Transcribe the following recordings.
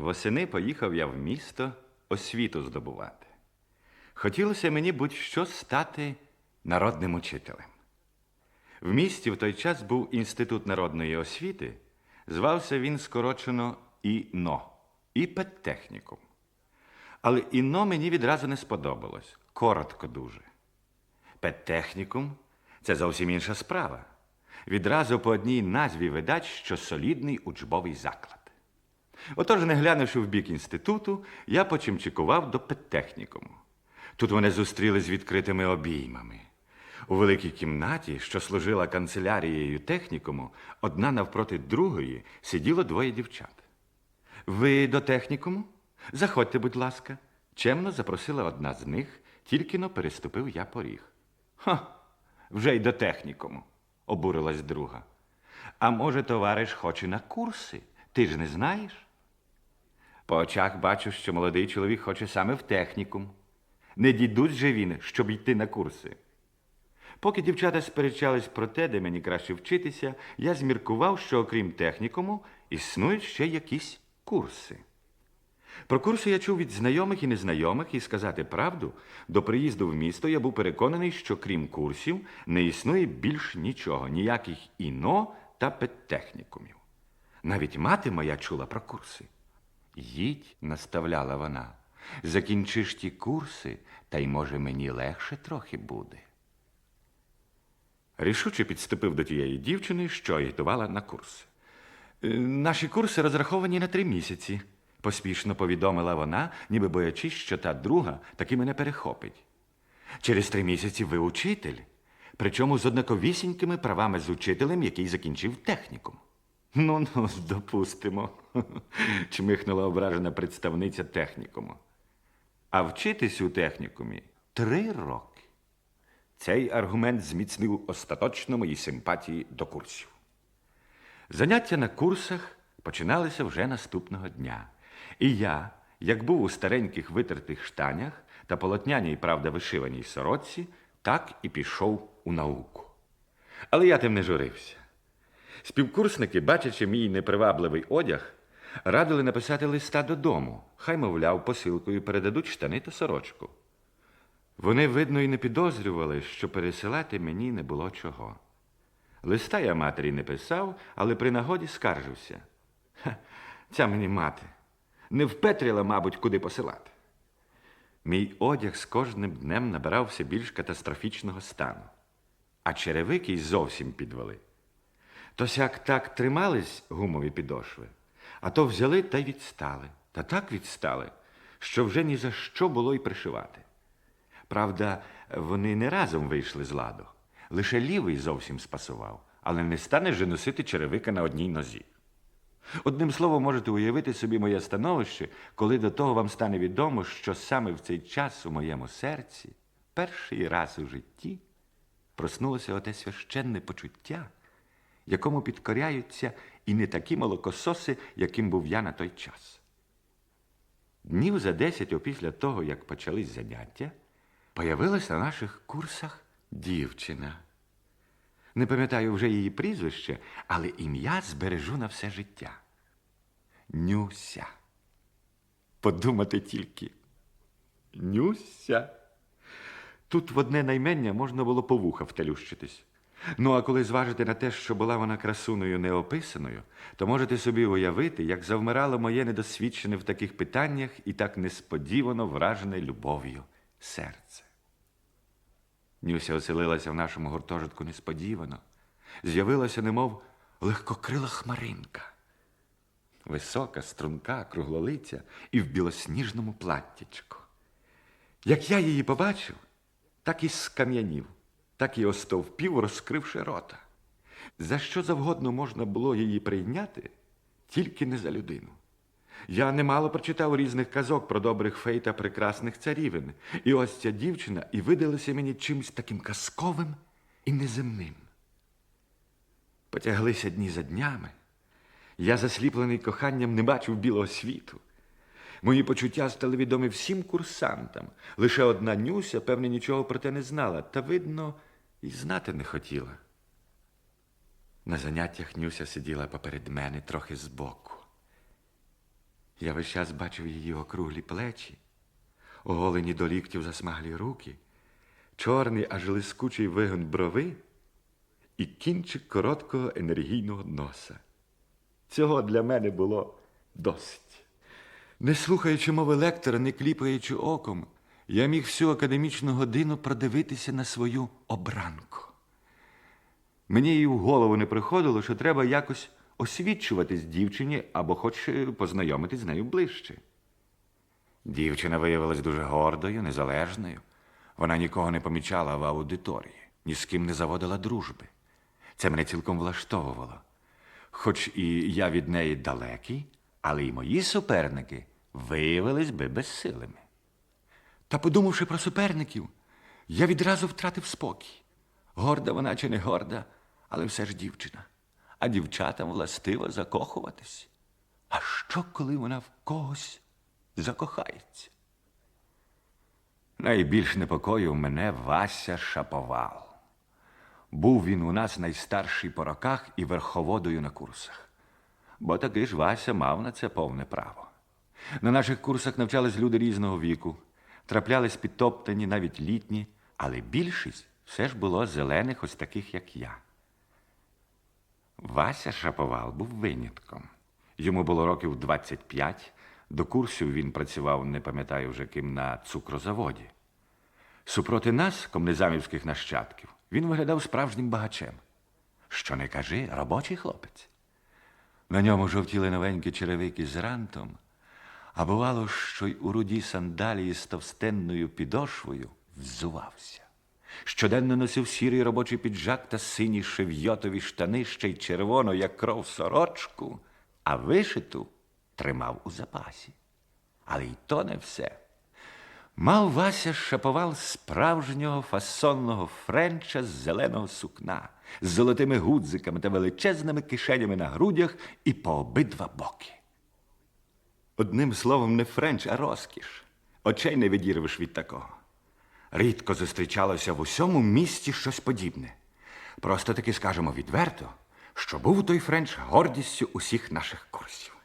Восени поїхав я в місто освіту здобувати. Хотілося мені будь-що стати народним учителем. В місті в той час був інститут народної освіти, звався він скорочено ІНО, ІПЕТехнікум. Але ІНО мені відразу не сподобалось, коротко дуже. Педтехнікум це зовсім інша справа. Відразу по одній назві видать, що солідний учбовий заклад. Отож, не глянувши в бік інституту, я почимчикував до педтехнікуму. Тут мене зустріли з відкритими обіймами. У великій кімнаті, що служила канцелярією технікуму, одна навпроти другої сиділо двоє дівчат. Ви до технікуму? Заходьте, будь ласка. Чемно запросила одна з них, тільки но переступив я поріг. Ха, вже й до технікуму, обурилась друга. А може, товариш хоче на курси? Ти ж не знаєш? По очах бачу, що молодий чоловік хоче саме в технікум. Не дідусь же він, щоб йти на курси. Поки дівчата сперечались про те, де мені краще вчитися, я зміркував, що окрім технікуму існують ще якісь курси. Про курси я чув від знайомих і незнайомих, і сказати правду, до приїзду в місто я був переконаний, що крім курсів не існує більш нічого, ніяких іно та педтехнікумів. Навіть мати моя чула про курси. Їдь, наставляла вона, закінчиш ті курси, та й, може, мені легше трохи буде. Рішуче підступив до тієї дівчини, що агітувала на курси. «Е, Наші курси розраховані на три місяці, поспішно повідомила вона, ніби боячись, що та друга таки мене перехопить. Через три місяці ви учитель, причому з однаковісінькими правами з учителем, який закінчив технікум. Ну, ну, допустимо, чмихнула ображена представниця технікуму. А вчитись у технікумі три роки. Цей аргумент зміцнив остаточно мої симпатії до курсів. Заняття на курсах починалися вже наступного дня. І я, як був у стареньких витертих штанях та полотняній, правда, вишиваній сорочці, так і пішов у науку. Але я тим не журився. Співкурсники, бачачи мій непривабливий одяг, радили написати листа додому, хай, мовляв, посилкою передадуть штани та сорочку. Вони, видно, і не підозрювали, що пересилати мені не було чого. Листа я матері не писав, але при нагоді скаржився. Ха, ця мені мати не впетріла, мабуть, куди посилати. Мій одяг з кожним днем набирав все більш катастрофічного стану, а черевики й зовсім підвели. То сяк так тримались гумові підошви, а то взяли та й відстали. Та так відстали, що вже ні за що було й пришивати. Правда, вони не разом вийшли з ладу. Лише лівий зовсім спасував, але не стане же носити черевика на одній нозі. Одним словом, можете уявити собі моє становище, коли до того вам стане відомо, що саме в цей час у моєму серці, перший раз у житті, проснулося оте священне почуття, якому підкоряються і не такі молокососи, яким був я на той час. Днів за десять опісля того, як почались заняття, появилась на наших курсах дівчина. Не пам'ятаю вже її прізвище, але ім'я збережу на все життя. Нюся. Подумати тільки. Нюся. Тут в одне наймення можна було по вуха втелющитись. Ну, а коли зважити на те, що була вона красуною неописаною, то можете собі уявити, як завмирало моє недосвідчене в таких питаннях і так несподівано вражене любов'ю серце. Нюся оселилася в нашому гуртожитку несподівано. З'явилася, немов легкокрила хмаринка. Висока, струнка, круглолиця і в білосніжному платтячку. Як я її побачив, так і скам'янів, так і остовпів, розкривши рота. За що завгодно можна було її прийняти, тільки не за людину. Я немало прочитав різних казок про добрих фей та прекрасних царівин. І ось ця дівчина і видалася мені чимось таким казковим і неземним. Потяглися дні за днями. Я, засліплений коханням, не бачив білого світу. Мої почуття стали відомі всім курсантам. Лише одна Нюся, певне, нічого про те не знала, та, видно, і знати не хотіла. На заняттях Нюся сиділа поперед мене трохи збоку. Я весь час бачив її округлі плечі, оголені до ліктів засмаглі руки, чорний аж лискучий вигон брови і кінчик короткого енергійного носа. Цього для мене було досить. Не слухаючи мови лектора, не кліпаючи оком, я міг всю академічну годину продивитися на свою обранку. Мені і в голову не приходило, що треба якось освічуватись дівчині або хоч е, познайомитись з нею ближче. Дівчина виявилась дуже гордою, незалежною. Вона нікого не помічала в аудиторії, ні з ким не заводила дружби. Це мене цілком влаштовувало. Хоч і я від неї далекий, але й мої суперники виявились би безсилими. Та, подумавши про суперників, я відразу втратив спокій. Горда вона чи не горда, але все ж дівчина. А дівчатам властиво закохуватись. А що, коли вона в когось закохається? Найбільш непокоїв мене Вася Шаповал. Був він у нас найстарший по роках і верховодою на курсах. Бо таки ж Вася мав на це повне право. На наших курсах навчались люди різного віку, траплялись підтоптані, навіть літні, але більшість все ж було зелених, ось таких, як я. Вася Шаповал був винятком. Йому було років 25. До курсів він працював, не пам'ятаю вже ким, на цукрозаводі. Супроти нас, комнезамівських нащадків, він виглядав справжнім багачем. Що не кажи, робочий хлопець. На ньому жовтіли новенькі черевики з рантом, а бувало, що й у руді сандалії з товстенною підошвою взувався. Щоденно носив сірий робочий піджак та сині шевйотові штани, ще й червону, як кров сорочку, а вишиту тримав у запасі. Але й то не все. Мав Вася шаповал справжнього фасонного френча з зеленого сукна, з золотими гудзиками та величезними кишенями на грудях і по обидва боки. Одним словом, не френч, а розкіш. Очей не відірвеш від такого. Рідко зустрічалося в усьому місті щось подібне. Просто таки скажемо відверто, що був той френч гордістю усіх наших курсів.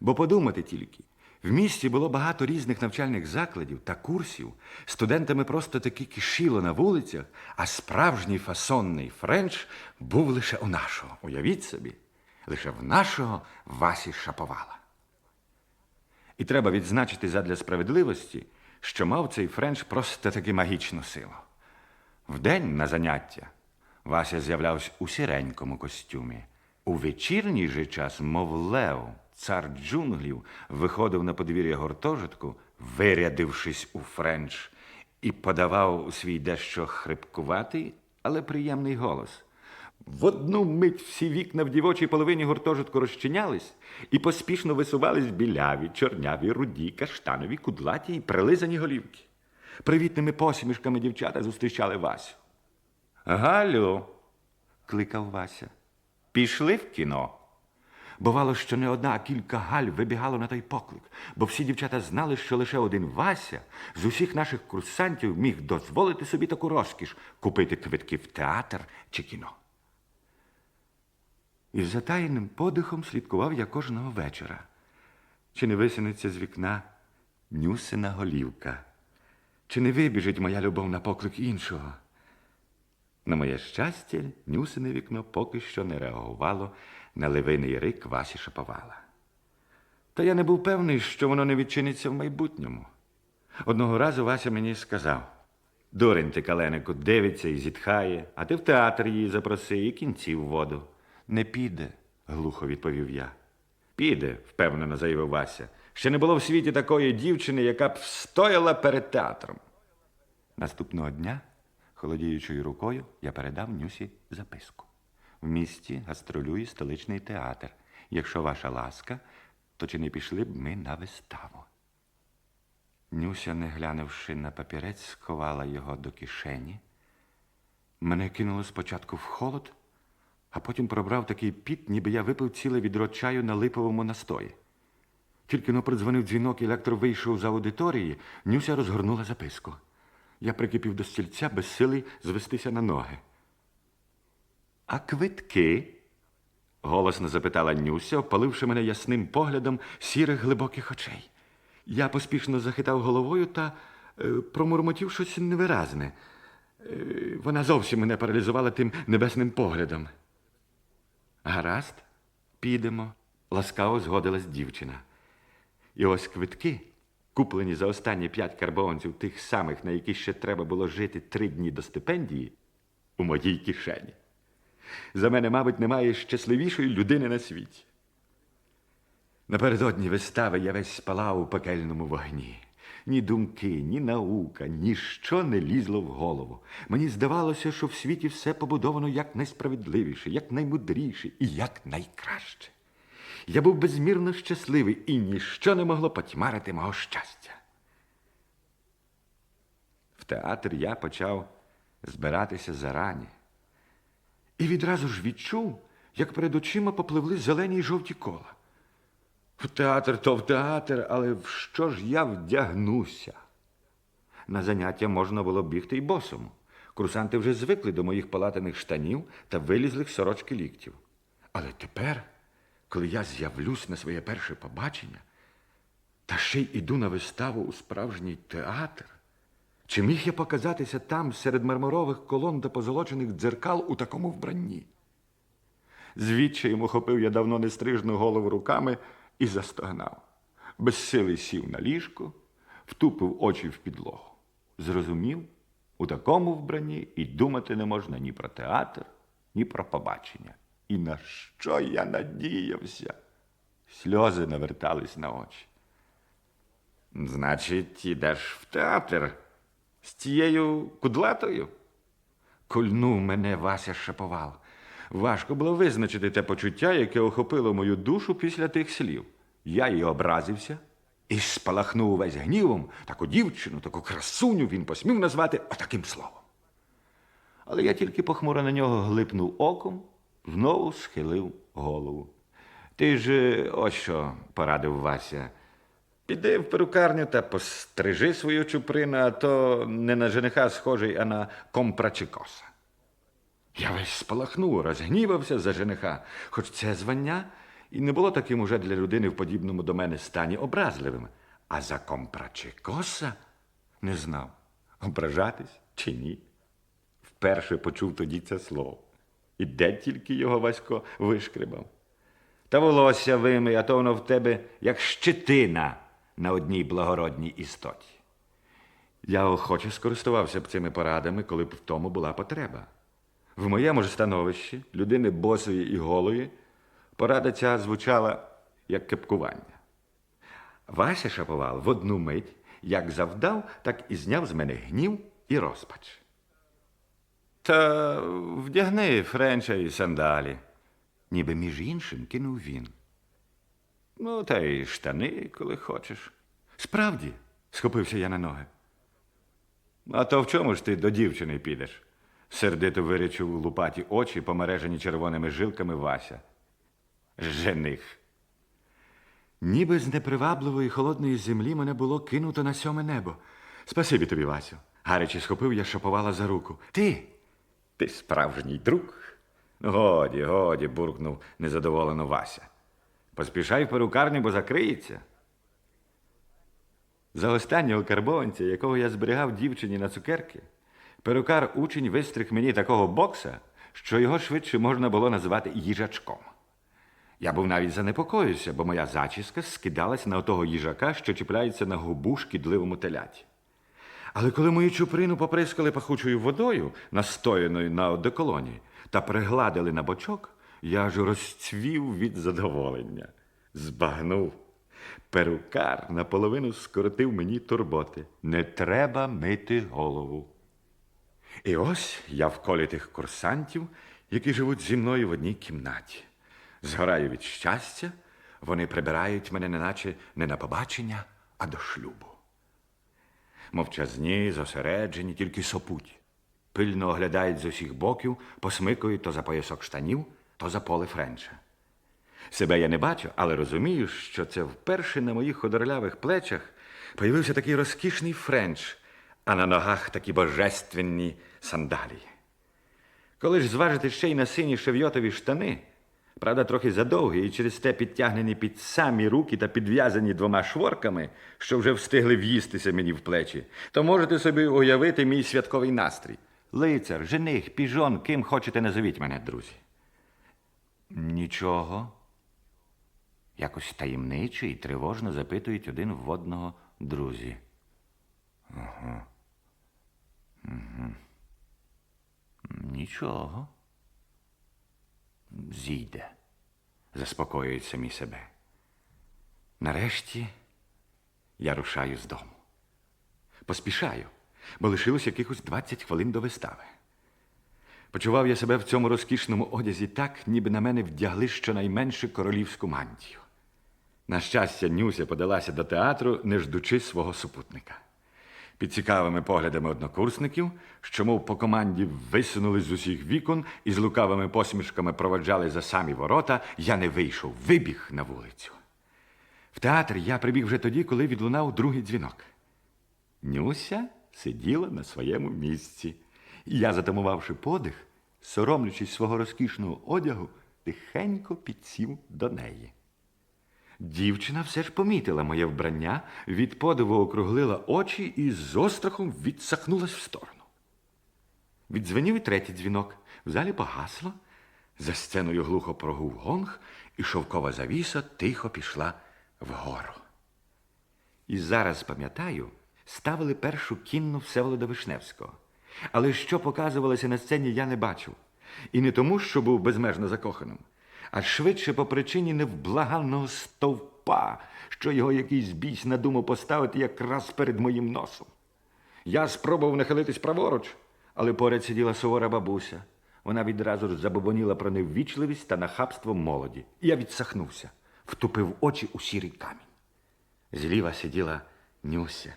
Бо подумати тільки, в місті було багато різних навчальних закладів та курсів, студентами просто таки кишіло на вулицях, а справжній фасонний френч був лише у нашого. Уявіть собі, лише в нашого Васі Шаповала. І треба відзначити задля справедливості, що мав цей френч просто таки магічну силу. Вдень на заняття Вася з'являвся у сіренькому костюмі. У вечірній же час, мов лев, цар джунглів, виходив на подвір'я гуртожитку, вирядившись у френч, і подавав свій дещо хрипкуватий, але приємний голос. В одну мить всі вікна в дівочій половині гуртожитку розчинялись і поспішно висувались біляві, чорняві, руді, каштанові, кудлаті і прилизані голівки. Привітними посмішками дівчата зустрічали Васю. Галю, кликав Вася. Пішли в кіно. Бувало, що не одна, а кілька галь вибігало на той поклик, бо всі дівчата знали, що лише один Вася з усіх наших курсантів міг дозволити собі таку розкіш купити квитки в театр чи кіно. І з затаєним подихом слідкував я кожного вечора. Чи не висунеться з вікна нюсина голівка? Чи не вибіжить моя любов на поклик іншого? На моє щастя, нюсине вікно поки що не реагувало на ливиний рик Васі Шаповала. Та я не був певний, що воно не відчиниться в майбутньому. Одного разу Вася мені сказав: Дурень ти, Каленику, дивиться і зітхає, а ти в театр її запроси і кінці в воду. Не піде, глухо відповів я. Піде, впевнено заявив Вася. Ще не було в світі такої дівчини, яка б встояла перед театром. Наступного дня, холодіючою рукою, я передав Нюсі записку. В місті гастролює столичний театр. Якщо ваша ласка, то чи не пішли б ми на виставу? Нюся, не глянувши на папірець, сховала його до кишені. Мене кинуло спочатку в холод, а потім пробрав такий піт, ніби я випив ціле відро чаю на липовому настої. Тільки но придзвонив дзвінок, і лектор вийшов з аудиторії, Нюся розгорнула записку. Я прикипів до стільця, без сили звестися на ноги. А квитки? голосно запитала Нюся, опаливши мене ясним поглядом сірих глибоких очей. Я поспішно захитав головою та е, промурмотів щось невиразне. Е, вона зовсім мене паралізувала тим небесним поглядом. Гаразд, підемо, ласкаво згодилась дівчина. І ось квитки, куплені за останні п'ять карбованців тих самих, на які ще треба було жити три дні до стипендії, у моїй кишені. За мене, мабуть, немає щасливішої людини на світі. Напередодні вистави я весь спалав у пекельному вогні. Ні думки, ні наука, ніщо не лізло в голову. Мені здавалося, що в світі все побудовано як найсправедливіше, як наймудріше і як найкраще. Я був безмірно щасливий, і ніщо не могло потьмарити мого щастя. В театр я почав збиратися зарані. І відразу ж відчув, як перед очима попливли зелені й жовті кола. В театр то в театр, але в що ж я вдягнуся? На заняття можна було бігти й босому. Курсанти вже звикли до моїх палатаних штанів та вилізлих сорочки ліктів. Але тепер, коли я з'явлюсь на своє перше побачення, та ще й іду на виставу у справжній театр, чи міг я показатися там серед мармурових колон та позолочених дзеркал у такому вбранні? Звідчаєм охопив я давно нестрижну голову руками і застогнав. Безсилий сів на ліжко, втупив очі в підлогу. Зрозумів, у такому вбранні і думати не можна ні про театр, ні про побачення. І на що я надіявся? Сльози навертались на очі. Значить, ідеш в театр з тією кудлатою? Кульнув мене Вася Шаповал. Важко було визначити те почуття, яке охопило мою душу після тих слів. Я й образився і спалахнув увесь гнівом таку дівчину, таку красуню він посмів назвати отаким словом. Але я тільки похмуро на нього глипнув оком, знову схилив голову. Ти ж ось що порадив Вася. Піди в перукарню та пострижи свою чуприну, а то не на жениха схожий, а на компрачикоса. Я весь спалахнув, розгнівався за жениха, хоч це звання і не було таким уже для людини в подібному до мене стані образливим. А за компрачикоса не знав, ображатись чи ні. Вперше почув тоді це слово. І де тільки його Васько вишкрибав. Та волосся вимий, а то воно в тебе як щетина на одній благородній істоті. Я охоче скористувався б цими порадами, коли б в тому була потреба. В моєму ж становищі, людини босої і голої, порада ця звучала як кепкування. Вася Шаповал в одну мить, як завдав, так і зняв з мене гнів і розпач. Та вдягни френча і сандалі, ніби між іншим кинув він. Ну, та й штани, коли хочеш. Справді, схопився я на ноги. А то в чому ж ти до дівчини підеш? Сердито вирічив лупаті очі, помережені червоними жилками Вася. Жених. Ніби з непривабливої холодної землі мене було кинуто на сьоме небо. Спасибі тобі, Васю. Гаряче схопив, я шаповала за руку. Ти? Ти справжній друг? Годі, годі, буркнув незадоволено Вася. Поспішай в перукарню, бо закриється. За останнього карбованця, якого я зберігав дівчині на цукерки, перукар учень вистриг мені такого бокса, що його швидше можна було назвати їжачком. Я був навіть занепокоївся, бо моя зачіска скидалась на отого їжака, що чіпляється на губу шкідливому теляті. Але коли мою чуприну поприскали пахучою водою, настояною на одеколоні, та пригладили на бочок, я ж розцвів від задоволення. Збагнув. Перукар наполовину скоротив мені турботи. Не треба мити голову. І ось я в колі тих курсантів, які живуть зі мною в одній кімнаті. Згораю від щастя, вони прибирають мене неначе не на побачення, а до шлюбу. Мовчазні, зосереджені, тільки сопуть. Пильно оглядають з усіх боків, посмикують то за поясок штанів, то за поле френча. Себе я не бачу, але розумію, що це вперше на моїх худорлявих плечах появився такий розкішний френч, а на ногах такі божественні сандалії. Коли ж зважити ще й на сині шевйотові штани, Правда, трохи задовгий і через те підтягнені під самі руки та підв'язані двома шворками, що вже встигли в'їстися мені в плечі, то можете собі уявити мій святковий настрій. Лицар, жених, піжон, ким хочете назовіть мене, друзі. Нічого. Якось таємниче і тривожно запитують один в одного друзі. Нічого. Зійде, заспокоюють самі себе. Нарешті я рушаю з дому. Поспішаю, бо лишилось якихось 20 хвилин до вистави. Почував я себе в цьому розкішному одязі так, ніби на мене вдягли щонайменше королівську мантію. На щастя, Нюся подалася до театру, не ждучи свого супутника. Під цікавими поглядами однокурсників, що, мов по команді, висунули з усіх вікон і з лукавими посмішками проводжали за самі ворота, я не вийшов, вибіг на вулицю. В театр я прибіг вже тоді, коли відлунав другий дзвінок. Нюся сиділа на своєму місці. І я, затамувавши подих, соромлячись свого розкішного одягу, тихенько підсів до неї. Дівчина все ж помітила моє вбрання, від подиву округлила очі і з острахом відсахнулась в сторону. Віддзвенів і третій дзвінок. В залі погасло, за сценою глухо прогув гонг, і шовкова завіса тихо пішла вгору. І зараз, пам'ятаю, ставили першу кінну Всеволода Вишневського. Але що показувалося на сцені, я не бачив. І не тому, що був безмежно закоханим, а швидше по причині невблаганного стовпа, що його якийсь бісь надумав поставити якраз перед моїм носом. Я спробував нахилитись праворуч, але поряд сиділа сувора бабуся. Вона відразу ж забобоніла про неввічливість та нахабство молоді. Я відсахнувся, втупив очі у сірий камінь. Зліва сиділа Нюся.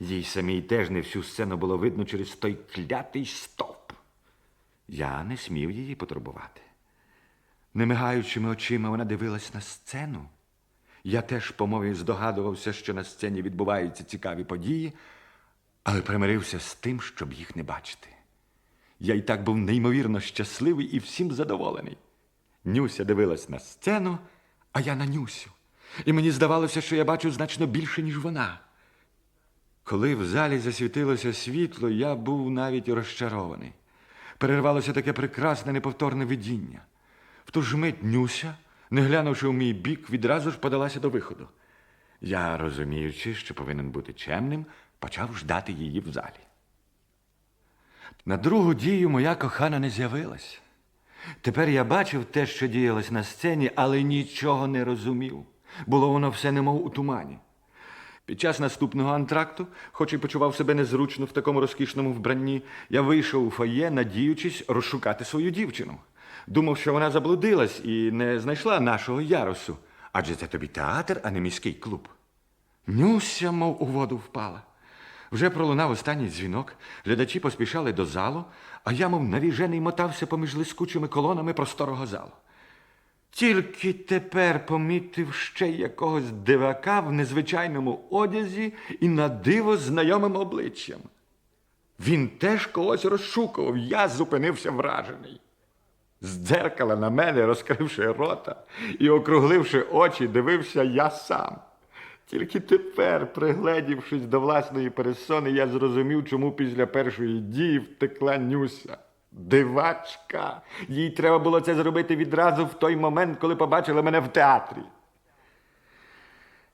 Їй самій теж не всю сцену було видно через той клятий стовп. Я не смів її потурбувати. Не мигаючими очима вона дивилась на сцену. Я теж по мові здогадувався, що на сцені відбуваються цікаві події, але примирився з тим, щоб їх не бачити. Я й так був неймовірно щасливий і всім задоволений. Нюся дивилась на сцену, а я на Нюсю. І мені здавалося, що я бачу значно більше, ніж вона. Коли в залі засвітилося світло, я був навіть розчарований. Перервалося таке прекрасне неповторне видіння. В ту ж мить Нюся, не глянувши в мій бік, відразу ж подалася до виходу. Я, розуміючи, що повинен бути чемним, почав ждати її в залі. На другу дію моя кохана не з'явилась. Тепер я бачив те, що діялось на сцені, але нічого не розумів. Було воно все немов у тумані. Під час наступного антракту, хоч і почував себе незручно в такому розкішному вбранні, я вийшов у фоє, надіючись розшукати свою дівчину. Думав, що вона заблудилась і не знайшла нашого ярусу. Адже це тобі театр, а не міський клуб. Нюся, мов у воду впала. Вже пролунав останній дзвінок, глядачі поспішали до залу, а я, мов навіжений, мотався поміж лискучими колонами просторого залу. Тільки тепер помітив ще якогось дивака в незвичайному одязі і на диво знайомим обличчям. Він теж когось розшукував, я зупинився вражений. З дзеркала на мене, розкривши рота і округливши очі, дивився я сам. Тільки тепер, пригледівшись до власної пересони, я зрозумів, чому після першої дії втекла Нюся. Дивачка. Їй треба було це зробити відразу в той момент, коли побачила мене в театрі.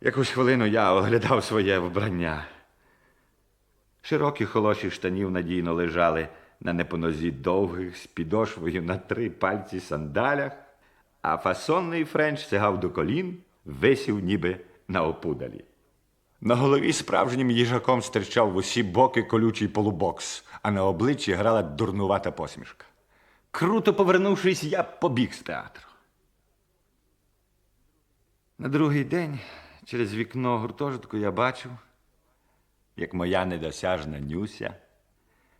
Якусь хвилину я оглядав своє вбрання. Широкі холоші штанів надійно лежали на непонозі довгих з підошвою на три пальці сандалях, а фасонний френч сягав до колін, висів ніби на опудалі. На голові справжнім їжаком стирчав в усі боки колючий полубокс, а на обличчі грала дурнувата посмішка. Круто повернувшись, я побіг з театру. На другий день через вікно гуртожитку я бачив, як моя недосяжна Нюся,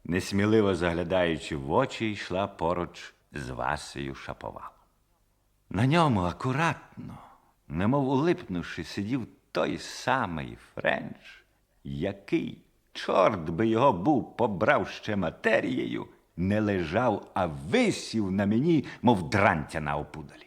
несміливо заглядаючи в очі, йшла поруч з Васею Шаповалом. На ньому акуратно, немов улипнувши, сидів той самий Френч, який, чорт би його був, побрав ще матерією, не лежав, а висів на мені, мов дрантя на опудалі.